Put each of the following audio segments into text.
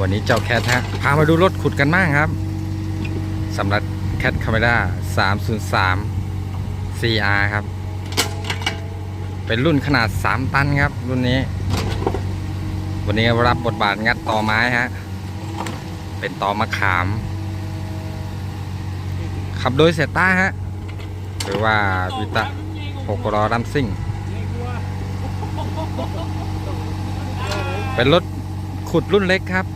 วันนี้เจ้าแคทฮะพามาดูรถขุดกันบ้างครับสำหรับแคทคาเมรา303 CR ครับ เป็นรุ่นขนาด 3 ตันครับ รุ่นนี้ วันนี้รับบทบาทงัดต่อไม้ฮะ เป็นต่อมะขาม ขับโดยเซต้าฮะ หรือว่าวิตาโกรอรัมซิ่ง เป็นรถขุดรุ่นเล็กครับ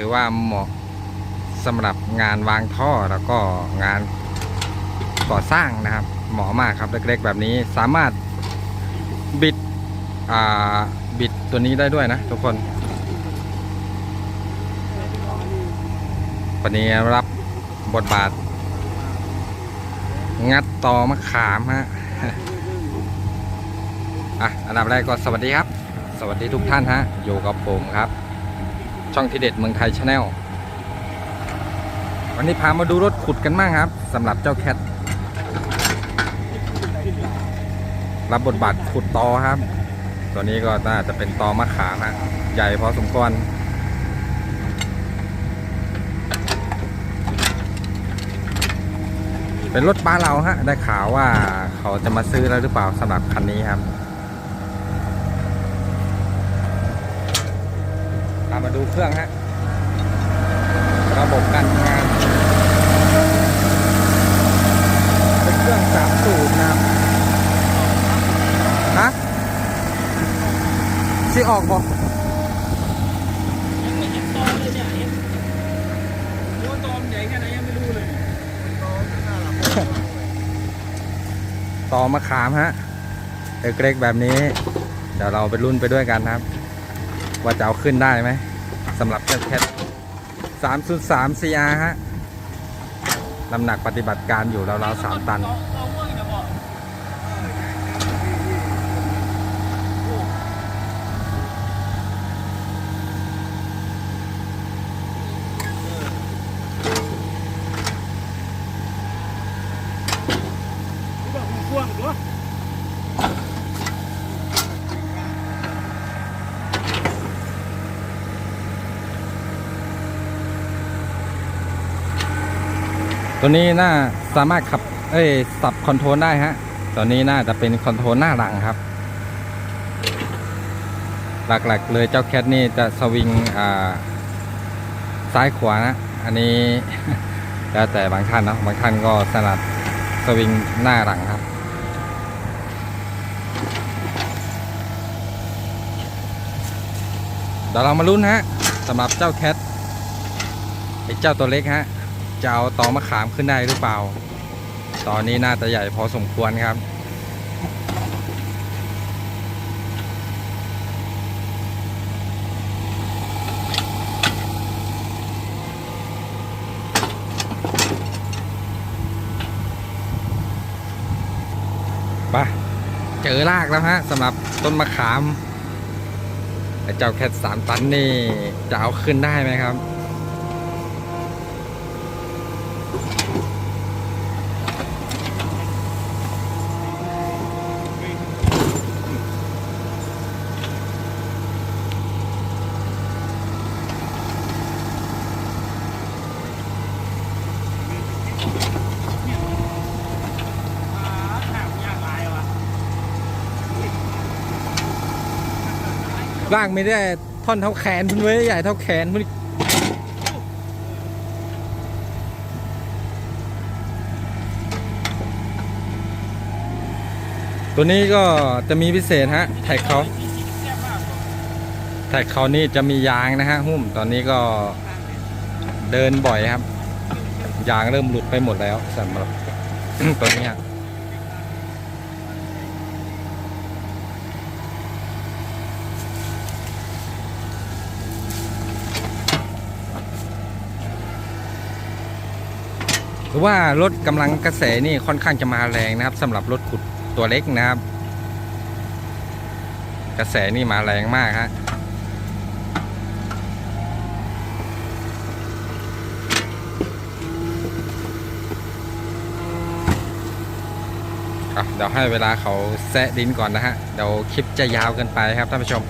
ถือว่าเหมาะสำหรับงานวางท่อแล้วก็งานก่อสร้างนะครับ เหมาะมากครับเล็กๆ แบบนี้สามารถบิดอ่าบิดตัวนี้ได้ด้วยนะทุกคนวันนี้รับบทบาท งัดตอมะขามฮะอะอันดับแรกก็สวัสดีครับ สวัสดีทุกท่านฮะ อยู่กับผมครับ ช่องทีเด็ดเมืองไทยชาแนลวันนี้พามาดูรถขุดกันบ้างครับสำหรับเจ้าแคทรับบทบาทขุดตอครับ ตัวนี้ก็น่าจะเป็นตอมะขามฮะใหญ่พอสมควรเป็นรถบ้าเราฮะ ได้ข่าวว่าเขาจะมาซื้อแล้วหรือเปล่าสำหรับคันนี้ครับ ตามมา ดูเครื่องฮะ ระบบการทำงาน เป็นเครื่องสามสูบนะครับฮะซีออกบอกยังไม่เห็นตอเลยเนี่ยเห็นรู้ว่าตอมนใหญ่แค่ไหนยังไม่รู้เลยต่อมะขามฮะเล็กๆแบบนี้ เดี๋ยวเราไปรุ่นไปด้วยกันครับ ว่าจะเอาขึ้นได้ไหม สำหรับเจ้าแคท303 CR ฮะ น้ำหนักปฏิบัติการอยู่ราวๆ3ตัน ตอตอม่วงเนี่ยบอก รู้ว่าผมพ่วงตัว ตัวนี้น่าสามารถขับ เอ้ยสับคอนโทรลได้ฮะ ตัวนี้น่าจะเป็นคอนโทรลหน้าหลังครับ หลักๆ เลยเจ้าแคทนี่จะสวิงอ่าซ้ายขวานะ อันนี้แล้วแต่บางท่านเนาะบางท่านก็สนัดสวิงหน้าหลังครับ เดี๋ยวเรามาลุ้นฮะสำหรับเจ้าแคทไอ้เจ้าตัวเล็กฮะ จะเอาตอมะขามขึ้นได้หรือเปล่า ตอนนี้น่าจะใหญ่พอสมควรครับไปเจอรากแล้วฮะสำหรับต้นมะขามเจ้าแคทสามตันนี่จะเอาขึ้นได้ไหมครับ อ่าถามยากหลายว่ะ ร่างไม่ได้ท่อนเท่าแขนพุ่นเว้ใหญ่เท่าแขนพุ่นตัวนี้ก็จะมีพิเศษฮะแท็กเขาแซ่บมากกว่าแท็กเขานี่จะมียางนะฮะหุ้มตอนนี้ก็เดินบ่อยครับ ยางเริ่มหลุดไปหมดแล้วสำหรับตัวนี้ ถือว่ารถกำลังกระแสนี่ค่อนข้างจะมาแรงนะครับสำหรับรถขุดตัวเล็กนะครับ กระแสนี่มาแรงมากฮะอะเดี๋ยวให้เวลาเขาแซะดินก่อนนะฮะ เดี๋ยวคลิปจะยาวเกินไปครับท่านผู้ชม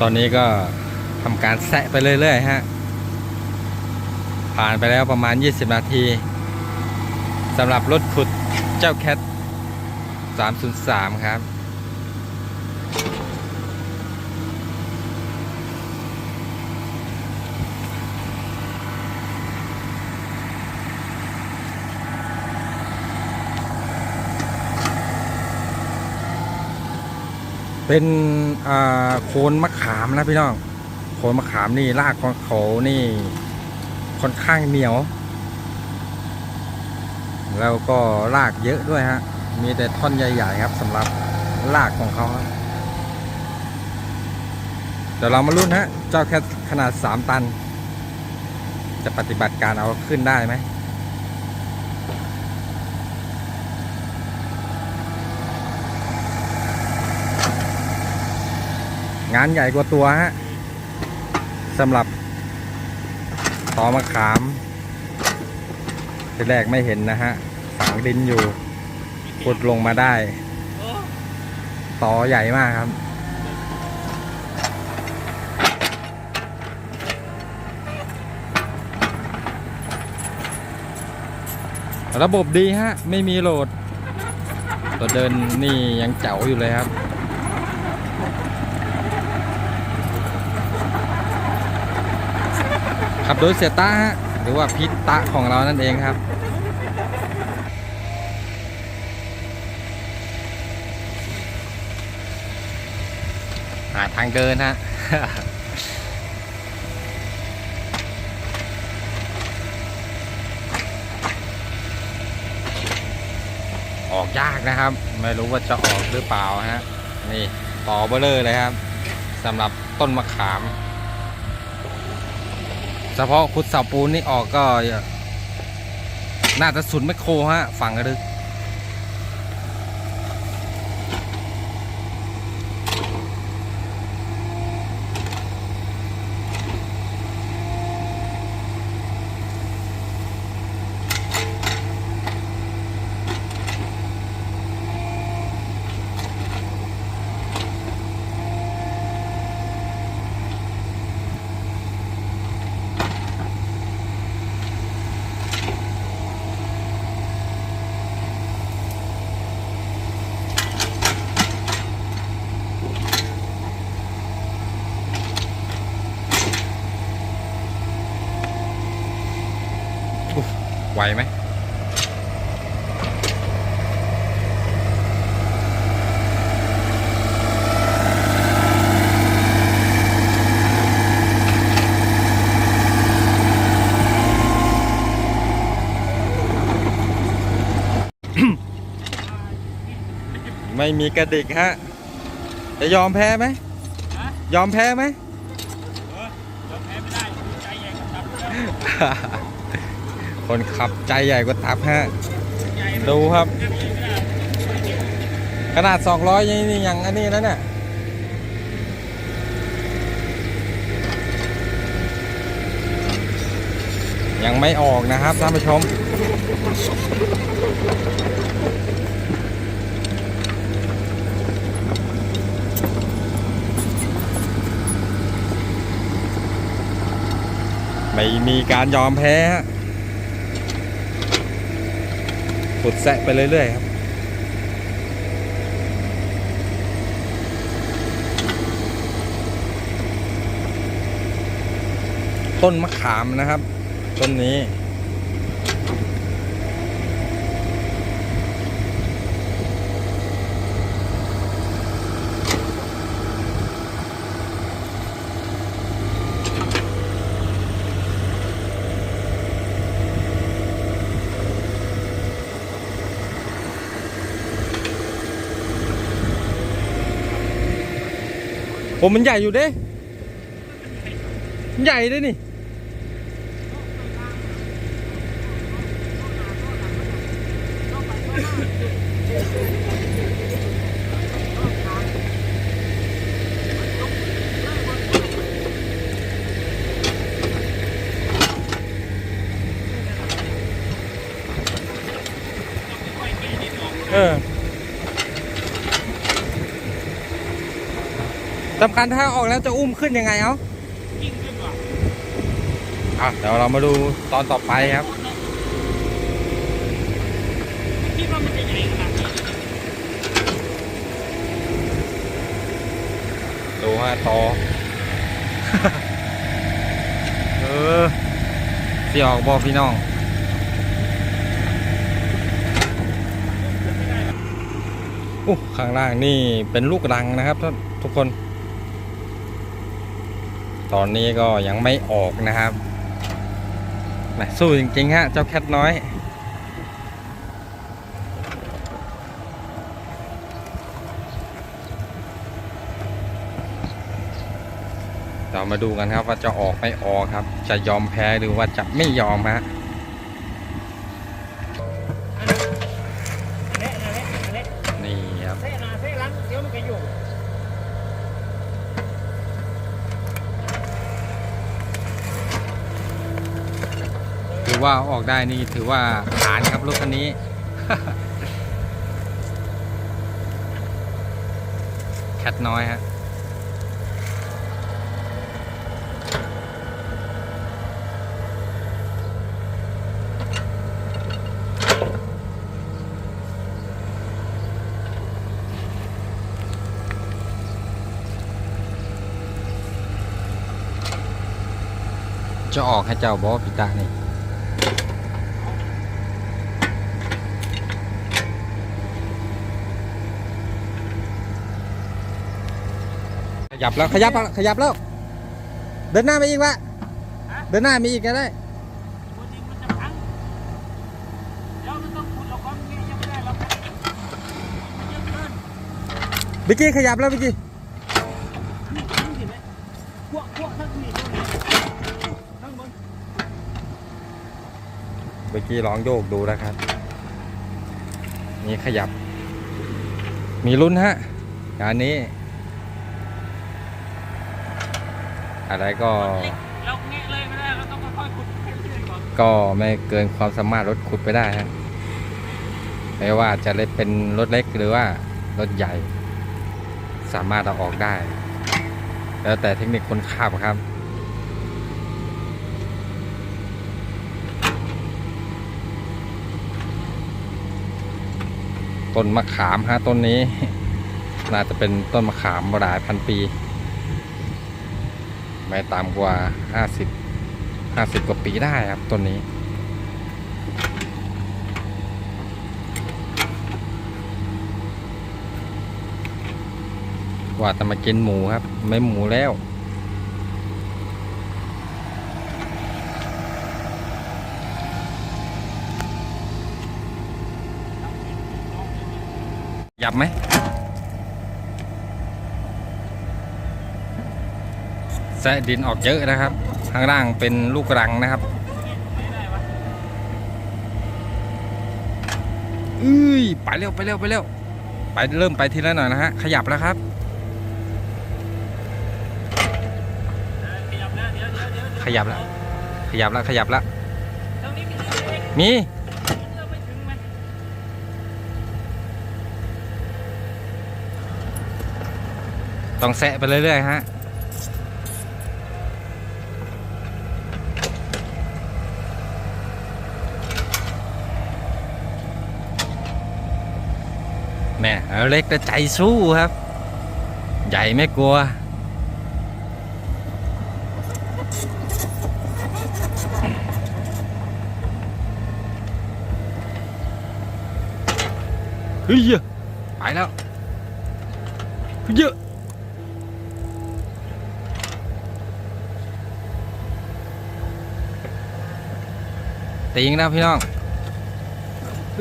ตอนนี้ก็ทำการแซะไปเรื่อยๆฮะ ผ่านไปแล้วประมาณ 20 นาทีสำหรับรถขุดเจ้าแคท 303 ครับ เป็นโคนมะขามนะพี่น้อง โคนมะขามนี่รากของเขานี่ ค่อนข้างเหนียว แล้วก็รากเยอะด้วยฮะ มีแต่ท่อนใหญ่ ๆ ครับสำหรับรากของเขาครับเดี๋ยวเรามาลุ้นฮะ เจ้าแค่ขนาด 3 ตัน จะปฏิบัติการเอาขึ้นได้ไหมงานใหญ่กว่าตัวฮะสำหรับ ตอมะขามทีแรกไม่เห็นนะฮะฝังดินอยู่ขุดลงมาได้ตอใหญ่มากครับ ระบบดีฮะ ไม่มีโหลด ตัวเดินนี่ยังเจ๋วอยู่เลยครับ ขับโดยเสียตาฮะหรือว่าพิตะของเรานั่นเองครับหาทางเดินฮะออกยากนะครับ ไม่รู้ว่าจะออกหรือเปล่าฮะนี่ต่อเบลเลอร์เลยครับสำหรับต้นมะขาม เฉพาะขุดเสาปูนนี่ออกก็น่าจะสุดไม่โครฮะ ฝั่งกระดึก ไหวไหมไม่มีกระดิกฮะ จะยอมแพ้ไหมฮะยอมแพ้ไหมเออเดี๋ยวแพ้ไม่ได้ใจใหญ่กว่าตับแล้ว คนขับใจใหญ่กว่าตับฮะ ดูครับแพ้ไม่ได้ขนาด 200ยังนี่ยังอันนี้แล้วเนี่ยยังไม่ออกนะครับท่านผู้ชม ไม่มีการยอมแพ้ฮะ ขุดแซะไปเรื่อย ๆ ครับต้นมะขามนะครับ ต้นนี้ ผมมันใหญ่อยู่เด้มันใหญ่ด้วยนี่ เออ สำคัญถ้าออกแล้วจะอุ้มขึ้นยังไงเอ้ายิ่งขึ้นว่ะอะเดี๋ยวเรามาดูตอนต่อไปครับคิดว่ามันจะใหญ่ขนาดนี้ดูฮะต่อเออที่ออกบอกพี่น้องอู้ข้างล่างนี่เป็นลูกรังนะครับท่านทุกคน ตอนนี้ก็ยังไม่ออกนะครับนี่สู้จริงๆฮะเจ้าแคทน้อย เรามาดูกันครับว่าจะออกไม่ออกครับ จะยอมแพ้หรือว่าจะไม่ยอมฮะ เละนะเละนะเละ นี่ครับ เละนะเละหลังเดี๋ยวมันก็อยู่ ถือ ว่าออกได้นี่ถือว่าผ่านครับรถคันนี้ แคทน้อยฮะจะออกให้เจ้าบอพิตานี่ ขยับแล้วขยับแล้วขยับแล้ว เดินหน้าไปอีกวะเดินหน้ามีอีกก็ได้ตัวจริงมันจะพังเดี๋ยวมันต้องขุดเราความนี้ยังไม่ได้เรามันเยอะเกินบิกกี้ขยับแล้วบิกกี้นี่เห็นไหมพวกพวกทั้งนี้ตรงนี้ทั้งบนบิกกี้ลองโยกดูนะครับ นี่ขยับ มีลุ้นฮะงานนี้ อะไรก็ เราแงะเลยไม่ได้เราต้องค่อยๆขุดไปเรื่อยๆก่อนก็ไม่เกินความสามารถรถขุดไปได้ฮะไม่ว่าจะเล็กเป็นรถเล็กหรือว่ารถใหญ่ สามารถเอาออกได้ แล้วแต่เทคนิคคนขับครับต้นมะขามฮะต้นนี้ น่าจะเป็นต้นมะขามหลายพันปี ไม่ต่ำกว่าห้าสิบห้าสิบกว่าปีได้ครับต้นนี้ ว่าจะมากินหมูครับ ไม่หมูแล้วหยับไหม แซะดินออกเยอะนะครับ ข้างล่างเป็นลูกรังนะครับอุ้ยไปเร็วไปเร็วไปเร็วไปเริ่มไปทีละหน่อยนะฮะขยับแล้วครับขยับแล้วขยับแล้วขยับแล้วมีต้องแซะไปเรื่อยๆฮะ แม่ เอาเล็กแต่ใจสู้ครับ ใหญ่ไม่กลัว เฮ้ยไปแล้วเฮ้ยตีงแล้วพี่น้อง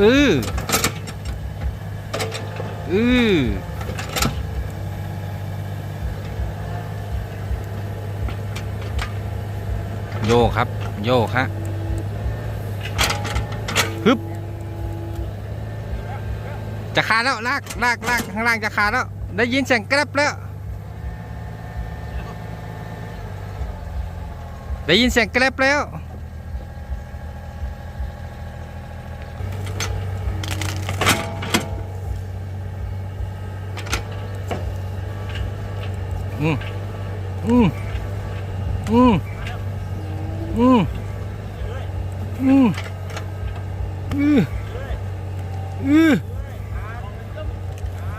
อือ อือโยกครับ โยกฮะฮึบจะขาแล้วลากลากลากข้างล่างจะขาแล้ว ได้ยินเสียงกร็บแล้ว ได้ยินเสียงกร็บแล้ว อืมอืมอืมอืมอืมอืออือ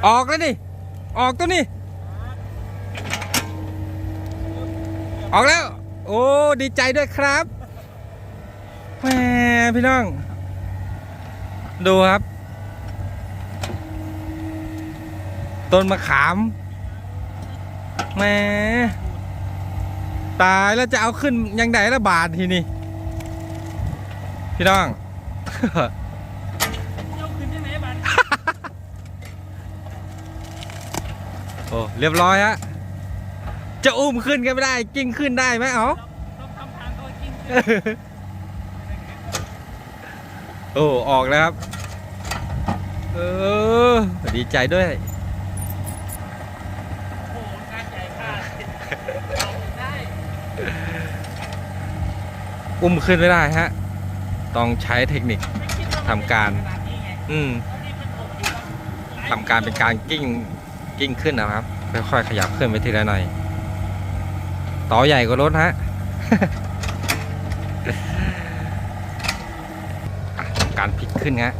ออกแล้วนี่ออกตัวนี่ออกแล้ว โอ้ดีใจด้วยครับแหมพี่น้อง ดูครับ ต้นมะขาม แหมตายแล้วจะเอาขึ้นยังไงละบาททีนี่พี่น้อง ยกขึ้นที่ไหนบ้านโอ้เรียบร้อยฮะจะอุ้มขึ้นกันไม่ได้กิ้งขึ้นได้ไหมเอ๋อต้องทำทางเขากิ้งขึ้นโอ้ออกแล้วครับ เออดีใจด้วย โอ้โหการใหญ่พลาดเอาได้ อุ้มขึ้นไม่ได้ฮะ ต้องใช้เทคนิคไม่คิดว่าทำการขนาดนี้ไงอืมแล้วนี่เป็นอกอยู่แล้วทำการเป็นการกิ้งกิ้งขึ้นนะครับค่อยๆขยับขึ้นไปทีละหน่อยต่อใหญ่กว่ารถฮะการพลิกขึ้นฮะ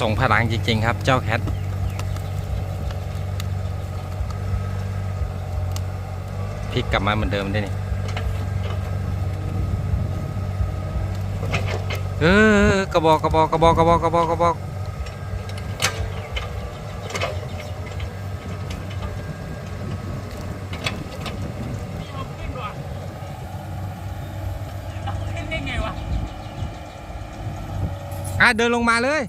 แหมทรงพลังจริง ๆ ครับ เจ้าแคทพลิกกลับมาเหมือนเดิมได้นี่เออกระบอกกระบอกกระบอกกระบอกกระบอกกระบอกอะเดินลงมาเลย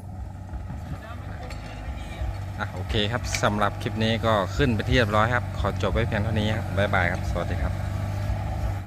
แล้วมันคงขึ้นไม่ดีอะ อะ โอ เคครับสำหรับคลิปนี้ก็ขึ้นไปที่เรียบร้อยครับ ขอจบไว้เพียงเท่านี้ครับ บ๊ายบายครับ สวัสดีครับ